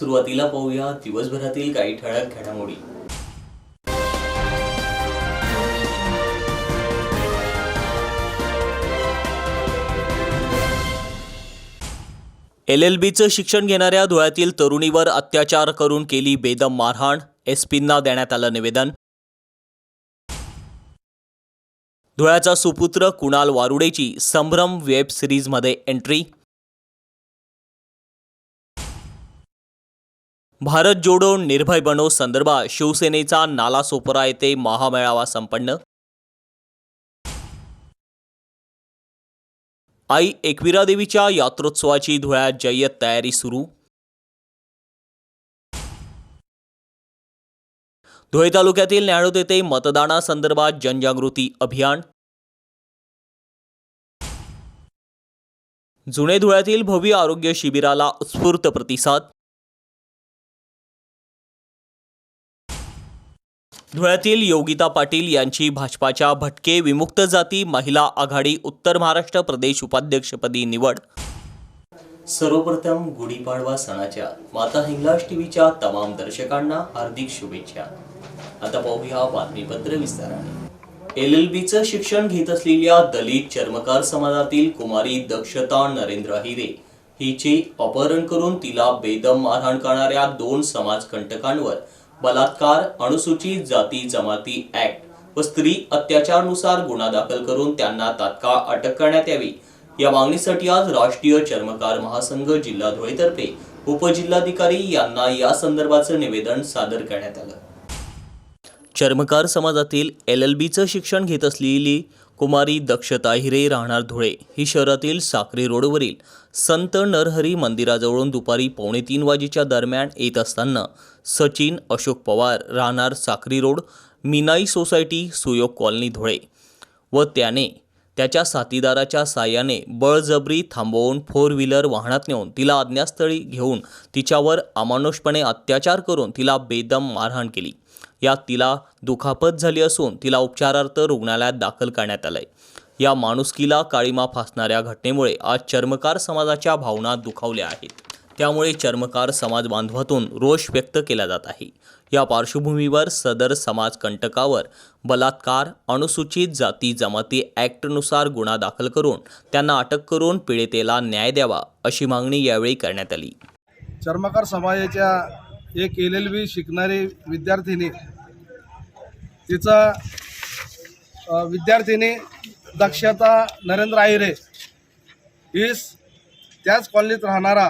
सुरुवातीला पाहूया दिवसभरातील काही ठळक घडामोडी. एल एल बीचं शिक्षण घेणाऱ्या धुळ्यातील तरुणीवर अत्याचार करून केली बेदम मारहाण एसपींना देण्यात आलं निवेदन. धुळ्याचा सुपुत्र कुणाल वारुडेची संभ्रम वेब सिरीजमध्ये एंट्री. भारत जोडो निर्भय बनो संदर्भात शिवसेनेचा नालासोपरा येथे महामेळावा संपन्न. आई एकविरा देवीच्या यात्रोत्सवाची धुळ्यात जय्यत तयारी सुरू. धुळे तालुक्यातील न्याळोद येथे मतदानासंदर्भात जनजागृती अभियान. जुने धुळ्यातील भव्य आरोग्य शिबिराला उत्स्फूर्त प्रतिसाद. धुळ्यातील योगिता पाटील यांची भाजपाच्या भटके विमुक्त जाती महिला आघाडी उत्तर महाराष्ट्र प्रदेश उपाध्यक्षपदी निवड. सर्वप्रथम गुढीपाडवा सणाच्या माता हिंगलाज टीव्हीच्या तमाम दर्शकांना हार्दिक शुभेच्छा. आता पाहूया बातमीपत्र विस्ताराने. एल एल बीचं शिक्षण घेत असलेल्या दलित चर्मकार समाजातील कुमारी दक्षता नरेंद्र हिरे हिचे अपहरण करून तिला बेदम मारहाण करणाऱ्या दोन समाजकंटकांवर बलात्कार अनुसूचित जाती जमाती ऍक्ट व स्त्री अत्याचारनुसार गुन्हा दाखल करून त्यांना तात्काळ अटक करण्यात यावी. या मागणीसाठी आज राष्ट्रीय चर्मकार महासंघ जिल्हा धुळेतर्फे उपजिल्हाधिकारी यांना या संदर्भाचं निवेदन सादर करण्यात आलं. चर्मकार समाजातील एल एल बीचं शिक्षण घेत असलेली कुमारी दक्षता हिरे राहणार धुळे. ही शहरातील साक्री रोडवरील संत नरहरी मंदिराजवळून दुपारी पावणे तीन वाजेच्या दरम्यान येत असताना सचिन अशोक पवार राहणार Sakri road Minai society Suyog colony Dhule. व त्याने त्याच्या साथीदाराच्या साह्याने बळजबरी थांबवून फोर व्हीलर वाहनात नेऊन तिला अज्ञातस्थळी घेऊन तिच्यावर अमानुषपणे अत्याचार करून तिला बेदम मारहाण केली. यात तिला दुखापत झाली असून तिला उपचारार्थ रुग्णालयात दाखल करण्यात आलंय. या माणुसकीला काळीमा फासणाऱ्या घटनेमुळे आज चर्मकार समाजाच्या भावना दुखावल्या आहेत. त्यामुळे चर्मकार समाज बांधवातून रोष व्यक्त केला जात आहे. या पार्श्वभूमीवर सदर समाज कंटकावर बलात्कार अनुसूचित जाती जमाती ॲक्टनुसार गुन्हा दाखल करून त्यांना अटक करून पीडितेला न्याय द्यावा अशी मागणी यावेळी करण्यात आली. चर्मकार समाजाच्या एक एल एल बी शिकणारी विद्यार्थिनी तिचा विद्यार्थिनी दक्षता नरेंद्र आहिरे हीच त्याच कॉलनीत राहणारा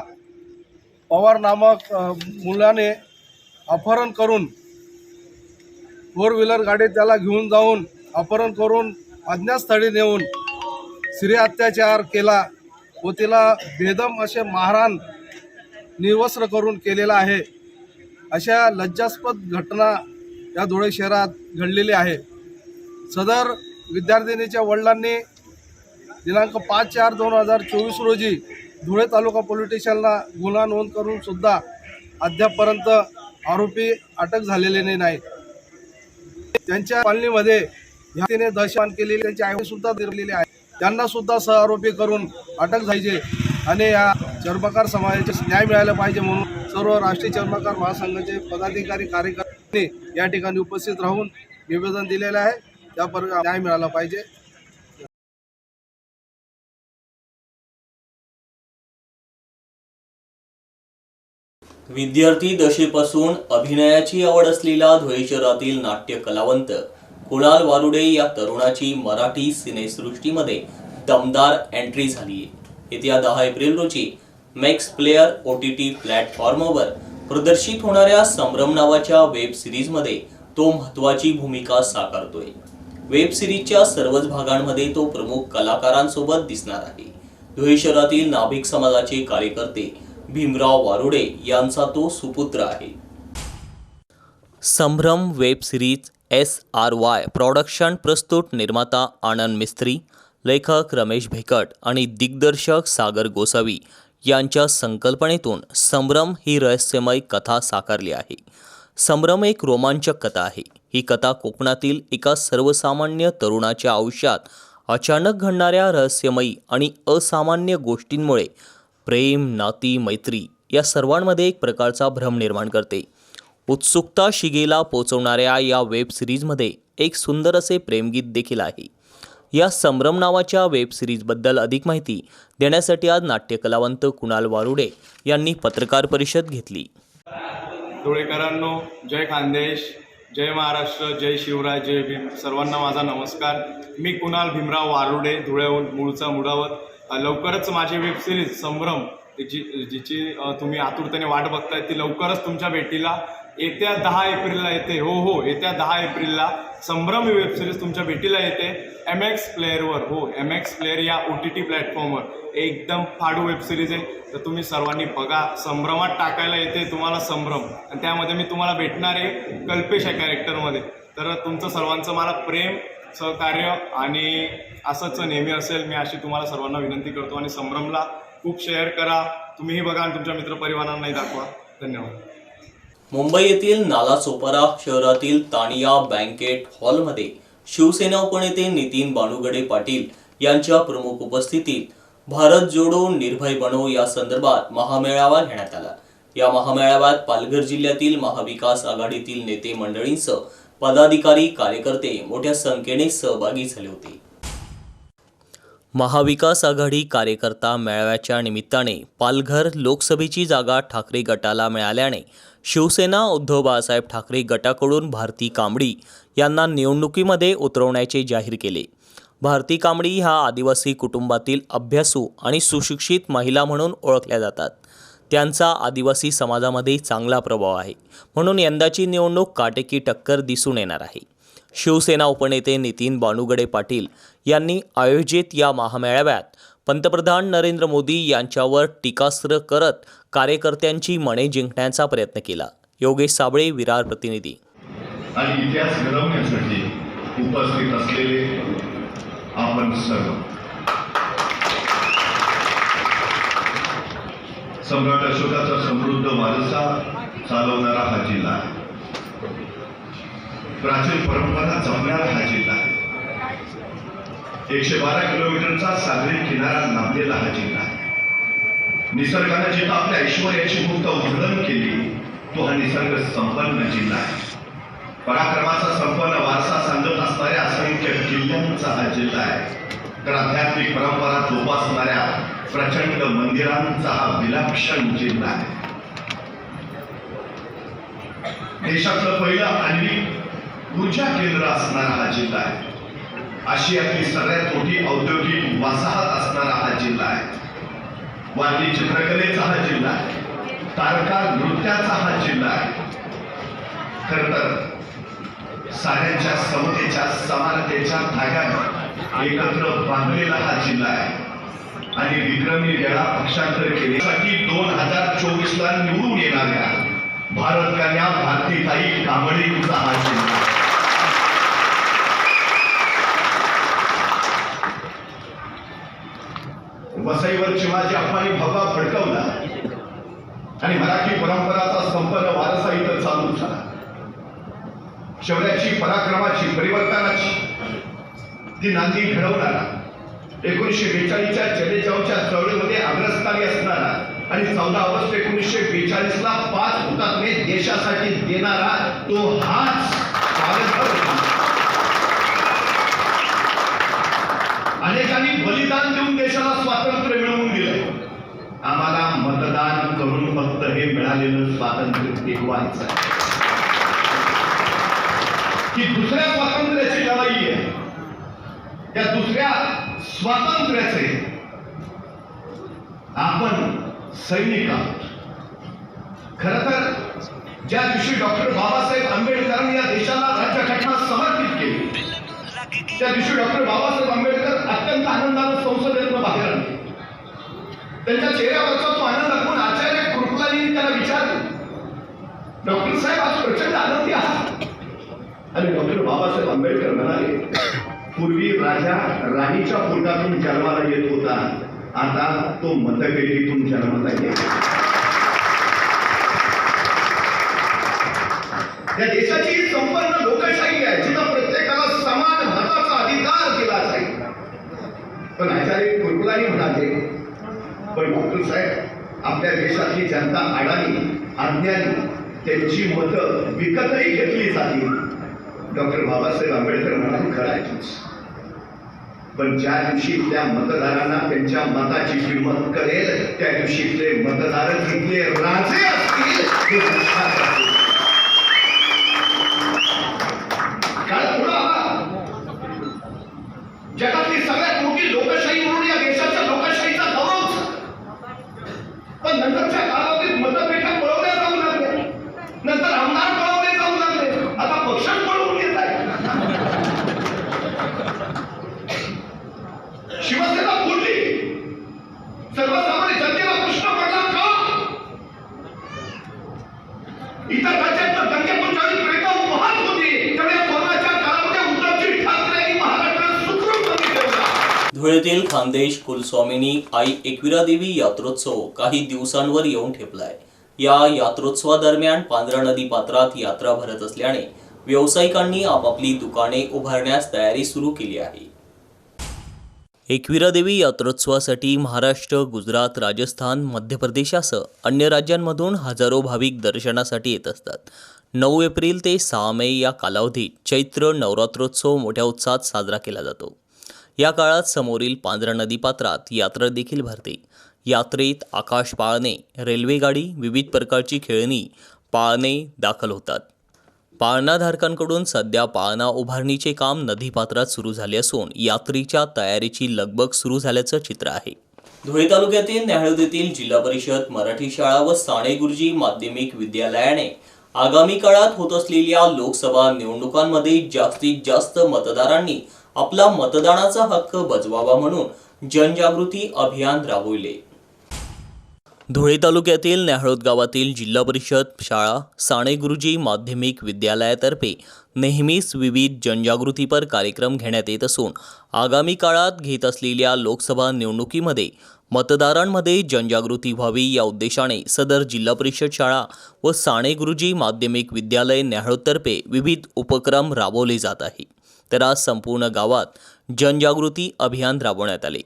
पवार नामक मुलाने अपहरण करून फोर व्हीलर गाडी त्याला घेऊन जाऊन अपहरण करून अज्ञातस्थळी नेऊन स्त्री अत्याचार केला व तिला बेदम असे महाराण निर्वस्त्र करून केलेला आहे. अशा लज्जास्पद घटना या धुळे शहरात घडलेली आहे. सदर विद्यार्थिनीच्या वडिलांनी दिनांक पाच चार दोन हजार चोवीस रोजी धुळे तालुका पोलीस स्टेशनला गुन्हा नोंद करून सुद्धा अद्यापपर्यंत आरोपी अटक झालेले नाही. त्यांच्या कॉलनीमध्ये तिने दहशतवाद केलेली त्यांची आई सुद्धा दिलेली आहे. त्यांना सुद्धा सहआरोपी करून अटक झायचे आणि या चर्मकार समाजाचे न्याय मिळायला पाहिजे म्हणून सर्व राष्ट्रीय चर्मकार महासंघाचे पदाधिकारी कार्यकर्ते या ठिकाणी उपस्थित राहून निवेदन दिलेलं आहे. त्या प्रकारे न्याय मिळाला पाहिजे. विद्यार्थी दशेपासून अभिनयाची आवड असलेला धुळे शहरातील नाट्य कलावंत कुणाल वारुडे या तरुणाची मराठी सिनेसृष्टीमध्ये दमदार एंट्री झाली आहे येत्या दहा एप्रिल रोजी Max Player O T T प्लॅटफॉर्मवर प्रदर्शित होणाऱ्या संभ्रम नावाच्या वेब सिरीजमध्ये तो महत्वाची भूमिका साकारतोय. वेब सिरीजच्या सर्वच भागांमध्ये तो प्रमुख कलाकारांसोबत दिसणार आहे. धुळे शहरातील नाभिक समाजाचे कार्यकर्ते भीमराव वारुडे यांचा तो सुपुत्र आहे. Sambhram web series S R Y production प्रस्तुत निर्माता आनंद मिस्त्री लेखक रमेश भेकट आणि दिग्दर्शक सागर गोसावी यांच्या संकल्पनेतून संभ्रम ही रहस्यमय कथा साकारली आहे. संभ्रम एक रोमांचक कथा आहे. ही कथा कोकणातील एका सर्वसामान्य तरुणाच्या आयुष्यात अचानक घडणाऱ्या रहस्यमयी आणि असामान्य गोष्टींमुळे प्रेम नाती मैत्री या सर्वांमध्ये एक प्रकारचा भ्रम निर्माण करते. उत्सुकता शिगेला पोचवणाऱ्या या वेब सिरीजमध्ये एक सुंदर असे प्रेमगीत देखील आहे. या संभ्रम नावाच्या वेब सिरीजबद्दल अधिक माहिती देण्यासाठी आज नाट्यकलावंत कुणाल वारुडे यांनी पत्रकार परिषद घेतली. धुळेकरांनो जय खानदेश जय महाराष्ट्र जय शिवराय जय भीम. सर्वांना माझा नमस्कार. मी कुणाल भीमराव वारुडे धुळ्याहून मूळचा मुडावत. लवकरच माझी वेब सिरीज संभ्रम जी जिची तुम्ही आतुरतेने वाट बघताय ती लवकरच तुमच्या भेटीला येत्या दहा एप्रिलला येते. हो हो येत्या दहा एप्रिलला संभ्रम ही वेब सिरीज तुमच्या भेटीला येते. एम एक्स प्लेअरवर हो एम एक्स प्लेअर या ओ टी टी प्लॅटफॉर्मवर एकदम फाडू वेबसिरीज आहे. तर तुम्ही सर्वांनी बघा. संभ्रमात टाकायला येते तुम्हाला संभ्रम. आणि त्यामध्ये मी तुम्हाला भेटणार आहे कल्पेश या कॅरेक्टरमध्ये तर तुमचं सर्वांचं मला प्रेम सहकार्य आणि असंच नेहमी असेल मी अशी तुम्हाला सर्वांना विनंती करतो. आणि संभ्रमला खूप शेअर करा. तुम्हीही बघा आणि तुमच्या मित्रपरिवारांनाही दाखवा. धन्यवाद. मुंबई येथील नालासोपारा शहरातील तानिया बँकेट हॉलमध्ये शिवसेना उपनेते नितीन बानुगडे पाटील यांच्या प्रमुख उपस्थितीत भारत जोडो निर्भय बनो या संदर्भात महामेळावा घेण्यात आला. या महामेळाव्यात पालघर जिल्ह्यातील महाविकास आघाडीतील नेते मंडळींसह पदाधिकारी कार्यकर्ते मोठ्या संख्येने सहभागी झाले होते. महाविकास आघाडी कार्यकर्ता मेळाव्याच्या निमित्ताने पालघर लोकसभेची जागा ठाकरे गटाला मिळाल्याने शिवसेना उद्धव बाळासाहेब ठाकरे गटाकडून भारती कांबडी यांना निवडणुकीमध्ये उतरवण्याचे जाहीर केले. भारती कांबडी ह्या आदिवासी कुटुंबातील अभ्यासू आणि सुशिक्षित महिला म्हणून ओळखल्या जातात. त्यांचा आदिवासी समाजामध्ये चांगला प्रभाव आहे. म्हणून यंदाची निवडणूक काटेकी टक्कर दिसून येणार आहे. शिवसेना उपनेते नितीन बानुगडे पाटील यांनी आयोजित या महामेळाव्यात पंतप्रधान नरेंद्र मोदी यांच्यावर टीकास्त्र करत कार्यकर्त्यांची मने जिंकण्याचा प्रयत्न केला. योगेश साबळे विरार प्रतिनिधी. आणि इतिहास घडवण्यासाठी उपस्थित असलेले आपण सर्व. सम्राट अशोकाचा समृद्ध वारसा चालवणारा हा जिल्हा. प्राचीन परंपरा जपणारा हा जिल्हा. एकशे बारा किलोमीटरचा सागरी किनारा लाभलेला हा जिल्हा. आहे निसर्गाने जिथं आपल्या ऐश्वर्याची मुक्त उधळण केली तो हा निसर्ग संपन्न जिल्हा आहे. पराक्रमाचा संपन्न वारसा सांगत असणाऱ्या असंख्य किल्ल्यांचा हा जिल्हा आहे. तर आध्यात्मिक परंपरा जोपासणाऱ्या प्रचंड मंदिरांचा हा विलक्षण जिल्हा आहे. देशातलं पहिलं आण्विक ऊर्जा केंद्र असणारा हा जिल्हा आहे. आशियातली सगळ्यात मोठी औद्योगिक वसाहत असणारा हा जिल्हा आहे. वारली चित्रकलेचा हा जिल्हा आहे. तारका नृत्याचा हा जिल्हा आहे. खर तर साऱ्यांच्या समतेच्या समानतेच्या धाग्यानं एकत्र बांधलेला हा जिल्हा आहे. आणि विक्रमी वेळा पक्षांतर केल्यासाठी दोन हजार चोवीस ला निवडून येणाऱ्या भारत कन्या भारतीताई कांबळींचा हा जिल्हा वसईवर शिवाजी अप्पांनी भगवा फडकवला आणि मराठी परंपराचा संपन्न वारसा इथं चालू झाला. शौर्याची पराक्रमाची परिवर्तनाची. ती नांदी घडवणारा एकोणीसशे बेचाळीसच्या जडेजावच्या चळवळीमध्ये अग्रस्थानी असणारा आणि चौदा ऑगस्ट एकोणीसशे बेचाळीस ला पाच हुतात्मे देशासाठी देणारा तो हाच अनेकांनी बलिदान स्वातंत्र्य मिळवून दिलं. आम्हाला मतदान करून फक्त हे मिळालेलं स्वातंत्र्य टिकवायचं आहे. की दुसऱ्या स्वातंत्र्याची लढाई आहे. त्या दुसऱ्या स्वातंत्र्याचे आपण सैनिक आहोत. खर तर ज्या दिवशी डॉक्टर बाबासाहेब आंबेडकरांनी या देशाला राज्यघटना समर्पित केली त्या दिवशी डॉक्टर बाबासाहेब आंबेडकर अत्यंत आनंदानं संसदेतून बाहेर आले. त्यांच्या चेहऱ्यावरचा तो आनंद आपण आचार्य कृपलानी त्याला विचारलं डॉक्टर साहेब आज प्रचंड आनंदी आहात. आणि डॉक्टर बाबासाहेब आंबेडकर म्हणाले पूर्वी राजा राणीच्या पोटातून जन्माला येत होता. आता तो मतपेटीतून जन्माला येत या देशाची संपन्न लोकशाही आहे जिथं प्रत्येकाला समान मताचा अधिकार दिला जाईल. पण आचार्य कुरकुलानी म्हणाले पण डॉक्टर साहेब आपल्या देशातली जनता अडाणी अज्ञानी त्यांची मतं विकतही घेतली जातील. डॉक्टर बाबासाहेब आंबेडकर म्हणाले खरं आहे पण ज्या दिवशी त्या मतदारांना त्यांच्या मताची किंमत कळेल त्या दिवशी ते मतदार तिथले राजे असतील. खानदेश कुलस्वामिनी आई एकविरा देवी यात्रोत्सव काही दिवसांवर येऊन ठेपलाय. या यात्रोत्सवादरम्यान पांढरा नदी पात्रात यात्रा भरत असल्याने व्यावसायिकांनी आपापली दुकाने उभारण्यास तयारी सुरू केली आहे. एकविरा देवी यात्रोत्सवासाठी महाराष्ट्र गुजरात राजस्थान मध्य प्रदेशासह अन्य राज्यांमधून हजारो भाविक दर्शनासाठी येत असतात. नऊ एप्रिल ते सहा मे या कालावधीत चैत्र नवरात्रोत्सव मोठ्या उत्साहात साजरा केला जातो. या काळात समोरील पांढरा नदीपात्रात यात्रा देखील भरते. यात्रेत आकाश पाळणे रेल्वेगाडी विविध प्रकारची खेळणी पाळणे दाखल होतात. पाळणाधारकांकडून सध्या पाळणा उभारणीचे काम नदीपात्रात सुरू झाले असून यात्रेच्या तयारीची लगबग सुरू झाल्याचं चित्र आहे. धुळे तालुक्यातील न्याहळद येथील जिल्हा परिषद मराठी शाळा व साणे गुरुजी माध्यमिक विद्यालयाने आगामी काळात होत असलेल्या लोकसभा निवडणुकांमध्ये जास्तीत जास्त मतदारांनी आपला मतदानाचा हक्क बजवावा म्हणून जनजागृती अभियान राबविले. धुळे तालुक्यातील न्याहळोद गावातील जिल्हा परिषद शाळा साणे गुरुजी माध्यमिक विद्यालयातर्फे नेहमीच विविध जनजागृतीपर कार्यक्रम घेण्यात येत असून आगामी काळात घेत असलेल्या लोकसभा निवडणुकीमध्ये मतदारांमध्ये जनजागृती व्हावी या उद्देशाने सदर जिल्हा परिषद शाळा व साणे गुरुजी माध्यमिक विद्यालय न्याहळोदतर्फे विविध उपक्रम राबवले जात आहे. तर आज संपूर्ण गावात जनजागृती अभियान राबवण्यात आले.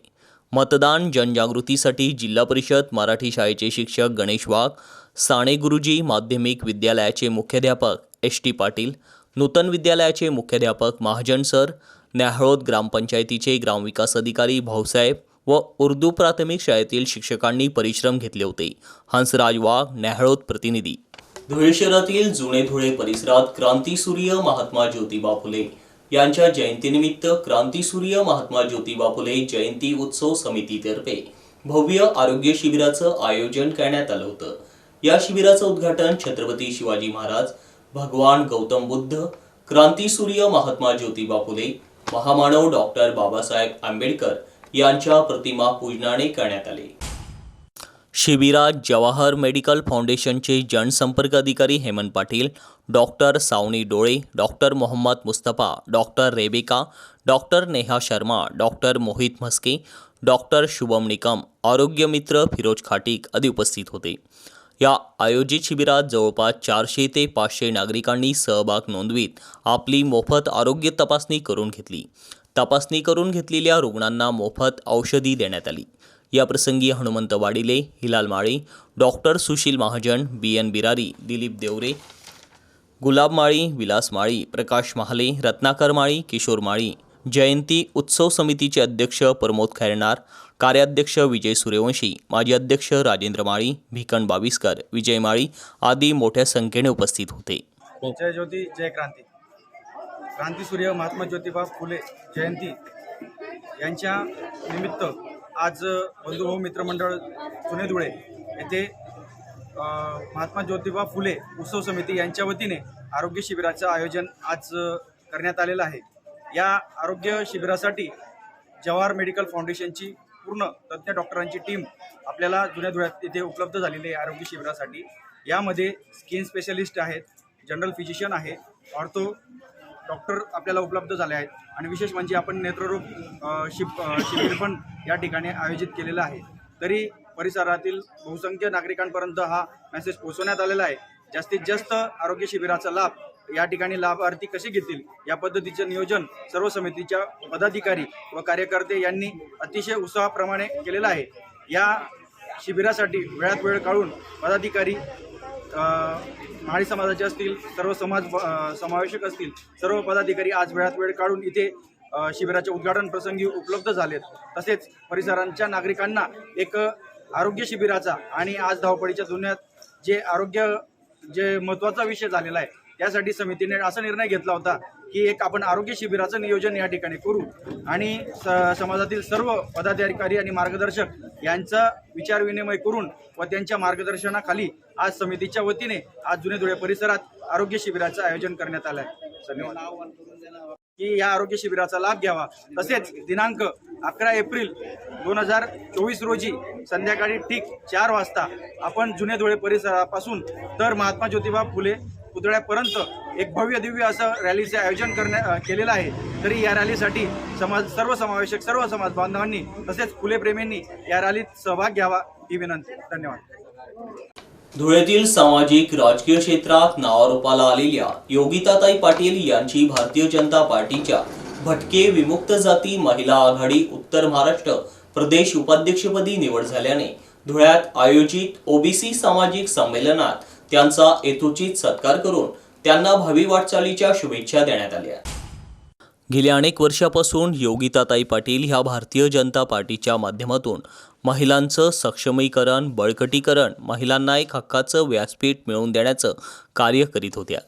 मतदान जनजागृतीसाठी जिल्हा परिषद मराठी शाळेचे शिक्षक गणेश वाघ साणे गुरुजी माध्यमिक विद्यालयाचे मुख्याध्यापक एस टी पाटील नूतन विद्यालयाचे मुख्याध्यापक महाजन सर न्याहळोद ग्रामपंचायतीचे ग्रामविकास अधिकारी भाऊसाहेब व उर्दू प्राथमिक शाळेतील शिक्षकांनी परिश्रम घेतले होते. हंसराज वाघ न्याहळोद प्रतिनिधी. धुळे शहरातील जुने धुळे परिसरात क्रांतीसूर्य महात्मा ज्योतिबा फुले यांच्या जयंतीनिमित्त क्रांतीसूर्य महात्मा ज्योतिबा फुले जयंती उत्सव समितीतर्फे भव्य आरोग्य शिबिराचं आयोजन करण्यात आलं होतं. या शिबिराचं उद्घाटन छत्रपती शिवाजी महाराज भगवान गौतम बुद्ध क्रांतीसूर्य महात्मा ज्योतिबा फुले महामानव डॉक्टर बाबासाहेब आंबेडकर यांच्या प्रतिमा पूजनाने करण्यात आले. शिबिरात जवाहर मेडिकल फाउंडेशनचे जनसंपर्क अधिकारी Hemant Patil doctor Savani Dole doctor Mohammad Mustafa doctor Rebecca doctor Neha Sharma doctor Mohit Mhaske doctor Shubham Nikam आरोग्यमित्र Firoz Khatik आदी उपस्थित होते. या आयोजित शिबिरात जवळपास चारशे ते पाचशे नागरिकांनी सहभाग नोंदवीत आपली मोफत आरोग्य तपासणी करून घेतली. तपासणी करून घेतलेल्या रुग्णांना मोफत औषधी देण्यात आली. याप्रसंगी Hanumant Wadile Hilal Mali doctor Sushil Mahajan B N Birari Dilip Deore Gulab Mali Vilas Mali Prakash Mahale Ratnakar Mali Kishor Mali जयंती उत्सव समितीचे अध्यक्ष प्रमोद खैरनार कार्याध्यक्ष विजय सूर्यवंशी माजी अध्यक्ष राजेंद्र माळी भिकण बाविस्कर विजय माळी आदी मोठ्या संख्येने उपस्थित होते. जय ज्योती जय क्रांती. क्रांतीसूर्य महात्मा ज्योतिबा फुले जयंती यांच्या निमित्त आज बंधुभाऊ मित्रमंडळ जुने धुळे येथे महात्मा ज्योतिबा फुले उत्सव समिती यांच्या वतीने आरोग्य शिबिराचं आयोजन आज करण्यात आलेलं आहे. या आरोग्य शिबिरासाठी जवाहर मेडिकल फाउंडेशनची पूर्ण तज्ज्ञ डॉक्टरांची टीम आपल्याला जुन्या धुळ्यात इथे उपलब्ध झालेली आहे आरोग्य शिबिरासाठी. यामध्ये स्किन स्पेशलिस्ट आहेत जनरल फिजिशियन आहे ऑर्थो डॉक्टर आपल्याला उपलब्ध झाले आहेत. आणि विशेष म्हणजे आपण नेत्ररोग शिप शिबिर पण या ठिकाणी आयोजित केलेलं आहे. तरी परिसरातील बहुसंख्य नागरिकांपर्यंत हा मेसेज पोहोचवण्यात आलेला आहे. जास्तीत जास्त आरोग्य शिबिराचा लाभ या ठिकाणी लाभार्थी कसे घेतील? या पद्धतीचे नियोजन सर्व समितीच्या पदाधिकारी व कार्यकर्ते यांनी अतिशय उत्साहाप्रमाणे केलेलं आहे. या शिबिरासाठी वेळात वेळ काढून पदाधिकारी माळी समाजाचे असतील सर्व समाज समावेशक असतील सर्व पदाधिकारी आज वेळात वेळ काढून इथे शिबिराचे शिबिराच्या उद्घाटन प्रसंगी उपलब्ध झालेत. तसेच परिसरांच्या नागरिकांना एक आरोग्य शिबिराचा आणि आज धावपळीच्या दुनियात जे आरोग्य जे महत्त्वाचा विषय झालेला आहे त्यासाठी समितीने असा निर्णय घेतला होता की एक आपण आरोग्य शिबिराचं नियोजन या ठिकाणी करू. आणि स समाजातील सर्व पदाधिकारी आणि मार्गदर्शक यांचा विचारविनिमय करून व त्यांच्या मार्गदर्शनाखाली आज समितीच्या वतीने आज जुने धुळे परिसरात आरोग्य शिबिराचं आयोजन करण्यात आलं आहे धन्यवाद. की या आरोग्य शिबिराचा लाभ घ्यावा. तसेच दिनांक अकरा एप्रिल दोन हजार चोवीस रोजी संध्याकाळी ठीक चार वाजता आपण जुने धुळे परिसरापासून तर महात्मा ज्योतिबा फुले पुतळ्यापर्यंत एक भव्य दिव्य असं रॅलीचे आयोजन करण्या केलेलं आहे. तरी या रॅलीसाठी समाज सर्व समावेशक सर्व समाज बांधवांनी तसेच फुलेप्रेमींनी या रॅलीत सहभाग घ्यावा ही विनंती. धन्यवाद. धुळ्यातील सामाजिक राजकीय क्षेत्रात नावारूपाला आलेल्या योगिताताई पाटील यांची भारतीय जनता पार्टीच्या भटके विमुक्त जाती महिला आघाडी उत्तर महाराष्ट्र प्रदेश उपाध्यक्षपदी निवड झाल्याने धुळ्यात आयोजित ओबीसी सामाजिक संमेलनात त्यांचा येथोचित सत्कार करून त्यांना भावी वाटचालीच्या शुभेच्छा देण्यात आल्या. गेल्या अनेक वर्षापासून योगिताताई पाटील ह्या भारतीय जनता पार्टीच्या माध्यमातून महिलांचं सक्षमीकरण बळकटीकरण महिलांना एक हक्काचं व्यासपीठ मिळवून देण्याचं कार्य करीत होत्या.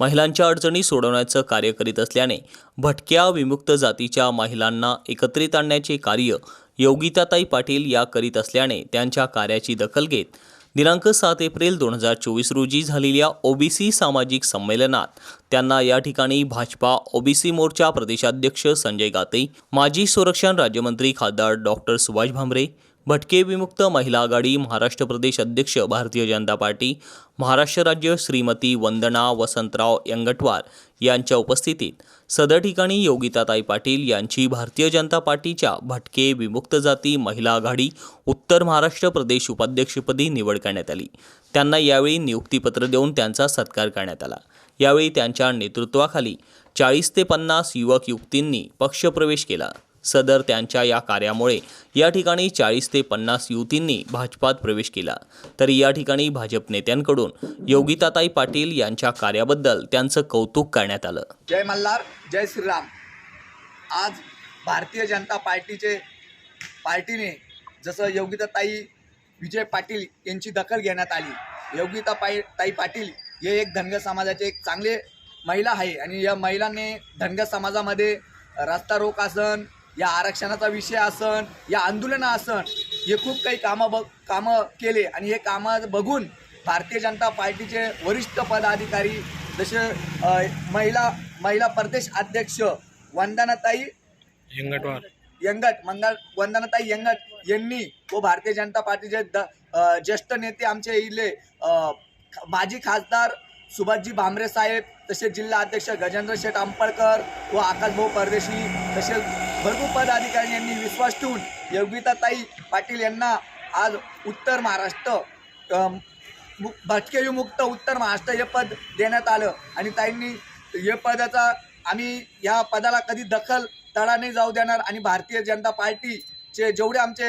महिलांच्या अडचणी सोडवण्याचं कार्य करीत असल्याने भटक्या विमुक्त जातीच्या महिलांना एकत्रित आणण्याचे कार्य योगिताताई पाटील या करीत असल्याने त्यांच्या कार्याची दखल घेत दिनांक सात एप्रिल दोन हजार चोवीस रोजी झालेल्या ओबीसी सामाजिक संमेलनात त्यांना या ठिकाणी भाजपा ओबीसी मोर्चा प्रदेशाध्यक्ष संजय गाते माजी संरक्षण राज्यमंत्री खासदार डॉक्टर सुभाष भामरे भटके विमुक्त महिला आघाडी महाराष्ट्र प्रदेश अध्यक्ष भारतीय जनता पार्टी महाराष्ट्र राज्य श्रीमती वंदना वसंतराव यंगटवार यांच्या उपस्थितीत सदर ठिकाणी योगिताताई पाटील यांची भारतीय जनता पार्टीच्या भटके विमुक्त जाती महिला आघाडी उत्तर महाराष्ट्र प्रदेश उपाध्यक्षपदी निवड करण्यात आली. त्यांना यावेळी नियुक्तीपत्र देऊन त्यांचा सत्कार करण्यात आला. यावेळी त्यांच्या नेतृत्वाखाली चाळीस ते पन्नास युवक युवतींनी पक्षप्रवेश केला. सदर त्यांच्या या कार्यामुळे या ठिकाणी चाळीस ते पन्नास युवतींनी भाजपात प्रवेश केला. तर या ठिकाणी भाजप नेत्यांकडून योगिताताई पाटील यांच्या कार्याबद्दल त्यांचं कौतुक करण्यात आलं. जय मल्हार जय श्रीराम. आज भारतीय जनता पार्टीचे पार्टीने जसं योगिताताई विजय पाटील यांची दखल घेण्यात आली. योगिता पाई ताई पाटील हे एक धनगर समाजाचे एक चांगले महिला आहे आणि या महिलांनी धनगर समाजामध्ये रस्ता रोक आसन या आरक्षणाचा विषय असन या आंदोलनं असन हे खूप काही कामं बघ कामं केले. आणि हे कामं बघून भारतीय जनता पार्टीचे वरिष्ठ पदाधिकारी जसे महिला महिला प्रदेश अध्यक्ष वंदनाताई यंगट मंगल वंदनाताई यंगट यांनी व भारतीय जनता पार्टीचे द ज्येष्ठ नेते आमचे ख- माजी खासदार सुभाषजी भामरे साहेब तसेच जिल्हा अध्यक्ष गजेंद्र शेठ आंपळकर व आकाशभाऊ परदेशी तसेच भरपूर पदाधिकारी यांनी विश्वास ठेवून योगिताताई पाटील यांना आज उत्तर महाराष्ट्र अ, मु उत्तर महाराष्ट्र हे पद देण्यात आलं आणि ताईंनी हे पदाचा आम्ही या पदाला कधी दखल तडा नाही जाऊ देणार आणि भारतीय जनता पार्टीचे जेवढे आमचे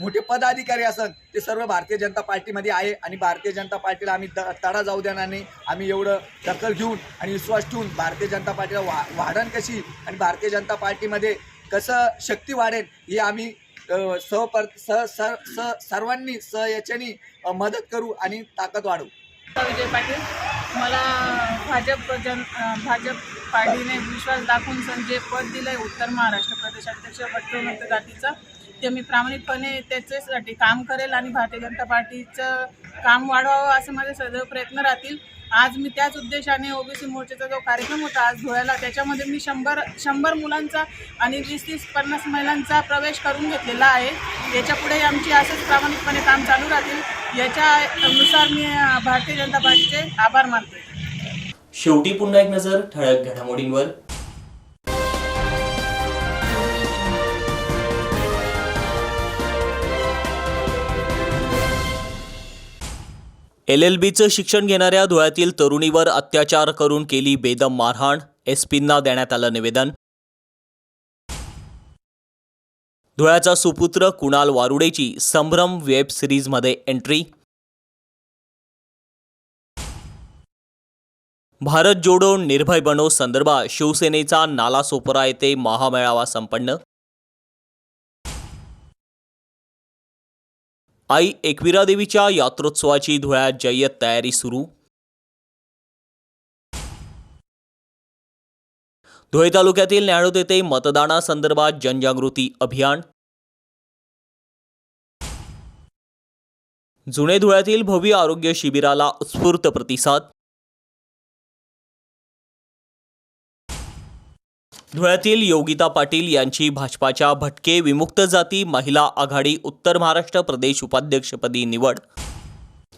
मोठे पदाधिकारी असन ते सर्व भारतीय जनता पार्टीमध्ये आहे आणि भारतीय जनता पार्टीला आम्ही द तडा जाऊ देणार नाही. आम्ही एवढं दखल घेऊन आणि विश्वास ठेवून भारतीय जनता पार्टीला वा वाढण कशी आणि भारतीय जनता पार्टीमध्ये कसं शक्ती वाढेल हे आम्ही सहपर सह सर स सर्वांनी स याच्यानी मदत करू आणि ताकद वाढवू. विजय पाटील मला भाजप जन भाजप पार्टीने विश्वास दाखवून जे पद दिलं आहे उत्तर महाराष्ट्र प्रदेशाध्यक्ष भट्टविमुक्त जातीचं. ते मी प्रामाणिकपणे त्याच्यासाठी काम करेल आणि भारतीय जनता पार्टीचं काम वाढवावं असं माझे सदैव प्रयत्न राहतील. आज मी त्याच उद्देशाने ओबीसी मोर्चाचा जो कार्यक्रम होता आज धुळ्याला त्याच्यामध्ये मी शंभर शंभर मुलांचा आणि वीस तीस पन्नास महिलांचा प्रवेश करून घेतलेला आहे. याच्यापुढे आमची असंच प्रामाणिकपणे काम चालू राहतील. याच्यानुसार मी भारतीय जनता पार्टीचे आभार मानते शेवटी पुन्हा एक नजर ठळक घडामोडींवर. एल एल बीचं शिक्षण घेणाऱ्या धुळ्यातील तरुणीवर अत्याचार करून केली बेदम मारहाण. एसपींना देण्यात आलं निवेदन. धुळ्याचा सुपुत्र कुणाल वारुडेची संभ्रम वेब सिरीजमध्ये एंट्री. भारत जोडो निर्भय बनो संदर्भात शिवसेनेचा नालासोपरा येथे महामेळावा संपन्न. आई एकविरा देवीच्या यात्रोत्सवाची धुळ्यात जय्यत तयारी सुरू. धुळे तालुक्यातील न्याळोद येथे मतदानासंदर्भात जनजागृती अभियान. जुने धुळ्यातील भव्य आरोग्य शिबिराला उत्स्फूर्त प्रतिसाद. धुळ्यातील योगिता पाटील यांची भाजपाच्या भटके विमुक्त जाती महिला आघाडी उत्तर महाराष्ट्र प्रदेश उपाध्यक्षपदी निवड.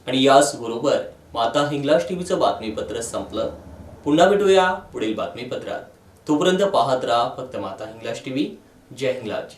आणि याचबरोबर माता हिंगलाज टीव्हीचं बातमीपत्र संपलं. पुन्हा भेटूया पुढील बातमीपत्रात. तोपर्यंत पाहत राहा फक्त माता हिंगलाज टीव्ही. जय हिंगलाज.